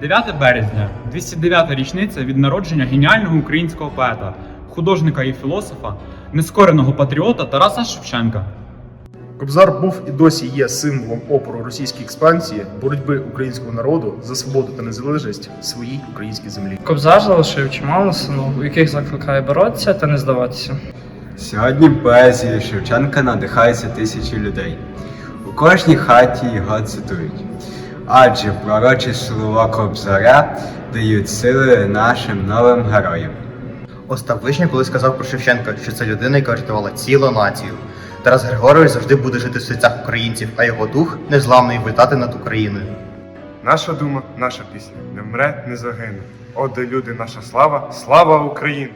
9 березня 209-та річниця від народження геніального українського поета, художника і філософа, нескореного патріота Тараса Шевченка. Кобзар був і досі є символом опору російській експансії, боротьби українського народу за свободу та незалежність своїй українській землі. Кобзар залишив чимало настанов, у яких закликає боротися та не здаватися. Сьогодні поезією Шевченка надихаються тисячі людей. У кожній хаті його цитують. Адже пророчі слова Кобзаря дають сили нашим новим героям. Остап Вишня колись сказав про Шевченка, що це людина, яка врятувала цілу націю. Тарас Григорович завжди буде жити в серцях українців, а його дух незламний витати над Україною. Наша дума, наша пісня не вмре, не загине. О, де люди, наша слава, слава Україні!